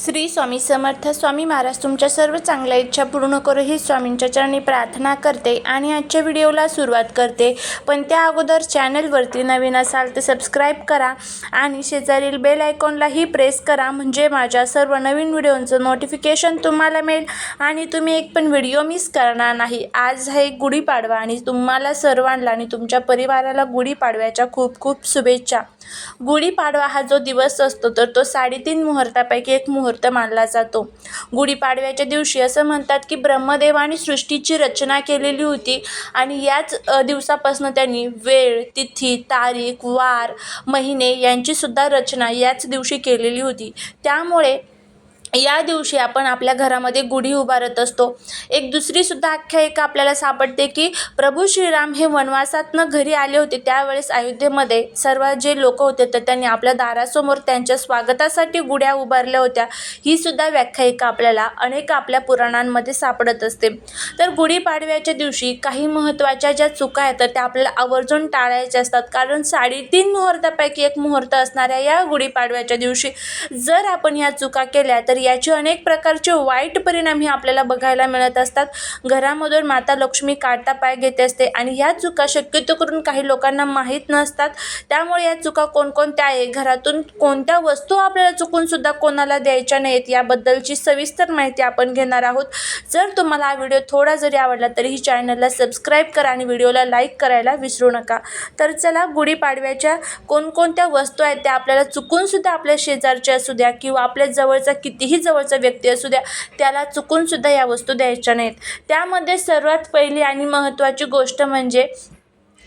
श्री स्वामी समर्थ स्वामी महाराज तुमच्या सर्व चांगल्या इच्छा पूर्ण करू ही स्वामींच्या चरणी प्रार्थना करते आणि आजच्या व्हिडिओला सुरुवात करते. पण त्या अगोदर चॅनलवरती नवीन असाल तर सबस्क्राईब करा आणि शेजारील बेल आयकॉनलाही प्रेस करा. म्हणजे माझ्या सर्व नवीन व्हिडिओंचं नोटिफिकेशन तुम्हाला मिळेल आणि तुम्ही एक पण व्हिडिओ मिस करणार नाही. आज आहे गुढीपाडवा आणि तुम्हाला सर्वांना आणि तुमच्या परिवाराला गुढीपाडव्याच्या खूप खूप शुभेच्छा. गुढीपाडवा हा जो दिवस असतो तर तो साडेतीन मुहूर्तापैकी एक मुहूर्त मानला जातो. गुढीपाडव्याच्या दिवशी असं म्हणतात की ब्रह्मदेवाने सृष्टीची रचना केलेली होती आणि याच दिवसापासून त्यांनी वेळ तिथी तारीख वार महिने यांचीसुद्धा रचना याच दिवशी केलेली होती. त्यामुळे या दिवशी आपण आपल्या घरामध्ये गुढी उभारत असतो. एक दुसरीसुद्धा आख्यायिका आपल्याला सापडते की प्रभू श्रीराम हे वनवासातनं घरी आले होते त्यावेळेस अयोध्येमध्ये सर्व जे लोक होते तर त्यांनी आपल्या दारासमोर त्यांच्या स्वागतासाठी गुढ्या उभारल्या होत्या. ही सुद्धा व्याख्यायिका आपल्याला अनेक आपल्या पुराणांमध्ये सापडत असते. तर गुढीपाडव्याच्या दिवशी काही महत्त्वाच्या ज्या चुका आहेत तर त्या आपल्याला आवर्जून टाळायच्या असतात. कारण साडेतीन मुहूर्तापैकी एक मुहूर्त असणाऱ्या या गुढीपाडव्याच्या दिवशी जर आपण या चुका केल्या तर याचे अनेक प्रकारचे वाईट परिणाम हे आपल्याला बघायला मिळत असतात. घरामधून माता लक्ष्मी काढता पाय घेते असते आणि ह्या चुका शक्यतो करून काही लोकांना माहीत नसतात. त्यामुळे या चुका कोणकोणत्या आहे? घरातून कोणत्या वस्तू आपल्याला चुकून सुद्धा कोणाला द्यायच्या नाहीत याबद्दलची सविस्तर माहिती आपण घेणार आहोत. जर तुम्हाला हा व्हिडिओ थोडा जरी आवडला तरीही चॅनलला सबस्क्राईब करा आणि व्हिडिओला लाईक करायला विसरू नका. तर चला गुढीपाडव्याच्या कोणकोणत्या वस्तू आहेत त्या आपल्याला चुकूनसुद्धा आपल्या शेजारच्या असू द्या किंवा आपल्या जवळचा कितीही जवळचा व्यक्ती असू द्या त्याला चुकूनसुद्धा या वस्तू द्यायच्या नाहीत. त्यामध्ये सर्वात पहिली आणि महत्त्वाची गोष्ट म्हणजे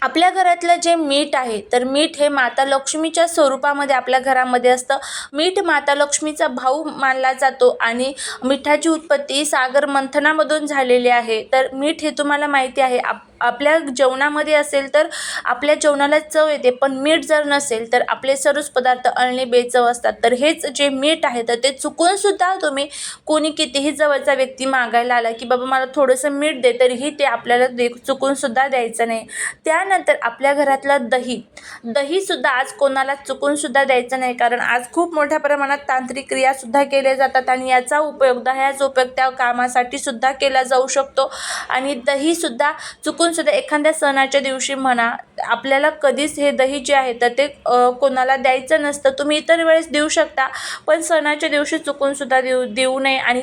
आपल्या घरातलं जे मीठ आहे तर मीठ हे माता लक्ष्मीच्या स्वरूपामध्ये आपल्या घरामध्ये असतं. मीठ माता लक्ष्मीचा भाऊ मानला जातो आणि मिठाची उत्पत्ती सागर मंथनामधून झालेली आहे. तर मीठ हे तुम्हाला माहिती आहे आप आपल्या जेवणामध्ये असेल तर आपल्या जेवणाला चव येते पण मीठ जर नसेल तर आपले सर्वच पदार्थ अळणी बेचव असतात. तर हेच जे मीठ आहे तर ते चुकूनसुद्धा तुम्ही कोणी कितीही जवळचा व्यक्ती मागायला आला की बाबा मला थोडंसं मीठ दे तरीही ते आपल्याला दे चुकूनसुद्धा द्यायचं नाही. त्यानंतर आपल्या घरातलं दही. दहीसुद्धा आज कोणाला चुकूनसुद्धा द्यायचं नाही कारण आज खूप मोठ्या प्रमाणात तांत्रिक क्रियासुद्धा केल्या जातात आणि याचा उपयोग दह्याचा उपयोग त्या कामासाठी सुद्धा केला जाऊ शकतो. आणि दहीसुद्धा चुकून सुद्धा एखाद्या सणाच्या दिवशी म्हणा आपल्याला कधीच हे दही जे आहे तर ते कोणाला द्यायचं नसतं. तुम्ही इतर वेळेस देऊ शकता पण सणाच्या दिवशी चुकून सुद्धा देऊ देऊ नये. आणि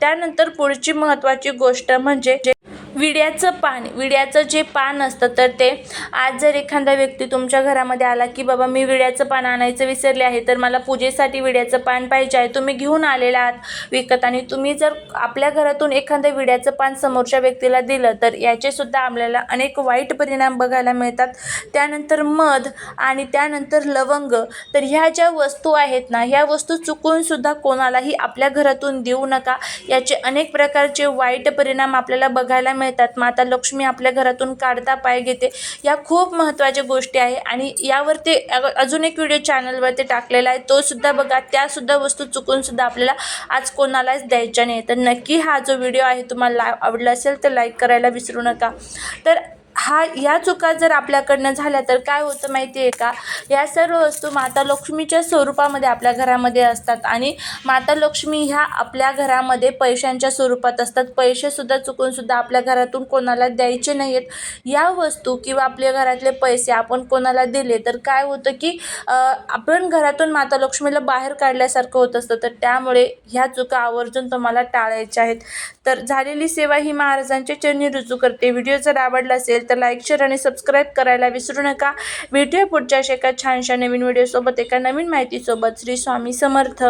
त्यानंतर पुढची महत्त्वाची गोष्ट म्हणजे जे विड्याचं पान विड्याचं जे पान असतं तर ते आज जर एखादा व्यक्ती तुमच्या घरामध्ये आला की बाबा मी विड्याचं पान आणायचं विसरले आहे तर मला पूजेसाठी विड्याचं पान पाहिजे आहे. तुम्ही घेऊन आलेला आहात विकत आणि तुम्ही जर आपल्या घरातून एखादं विड्याचं पान समोरच्या व्यक्तीला दिलं तर याचेसुद्धा आपल्याला अनेक वाईट परिणाम बघायला मिळतात. त्यानंतर मध आणि त्यानंतर लवंग तर ह्या ज्या वस्तू आहेत ना ह्या वस्तू चुकूनसुद्धा कोणालाही आपल्या घरातून देऊ नका. याचे अनेक प्रकारचे वाईट परिणाम आपल्याला बघायला मिळतात. माता लक्ष्मी आपल्या घरातून काढता पाय घेते. या खूप महत्त्वाच्या गोष्टी आहे आणि यावरती अजून एक व्हिडिओ चॅनलवरती टाकलेला आहे. तो सुद्धा बघा त्यासुद्धा वस्तू चुकूनसुद्धा आपल्याला आज कोणालाच द्यायच्या नाही तर नक्की हा जो व्हिडिओ आहे तुम्हाला आवडला असेल तर लाईक करायला विसरू नका. तर हा या चुका जर आपल्याकडनं झाल्या तर काय होतं माहिती आहे का? या सर्व वस्तू माता लक्ष्मीच्या स्वरूपामध्ये आपल्या घरामध्ये असतात आणि माता लक्ष्मी ह्या आपल्या घरामध्ये पैशांच्या स्वरूपात असतात. पैसेसुद्धा चुकूनसुद्धा आपल्या घरातून कोणाला द्यायचे नाही आहेत या वस्तू किंवा आपल्या घरातले पैसे आपण कोणाला दिले तर काय होतं की आपण घरातून माता लक्ष्मीला बाहेर काढल्यासारखं होत असतं. तर त्यामुळे ह्या चुका आवर्जून तुम्हाला टाळायच्या आहेत. तर झालेली सेवा ही महाराजांच्या चरणी रुजू करते. व्हिडिओ जर आवडला असेल तर लाईक शेअर आणि सबस्क्राईब करायला विसरू नका. व्हिडिओ पुढच्या अशा एका छानशा नवीन व्हिडिओसोबत एका नवीन माहितीसोबत. श्री स्वामी समर्थ.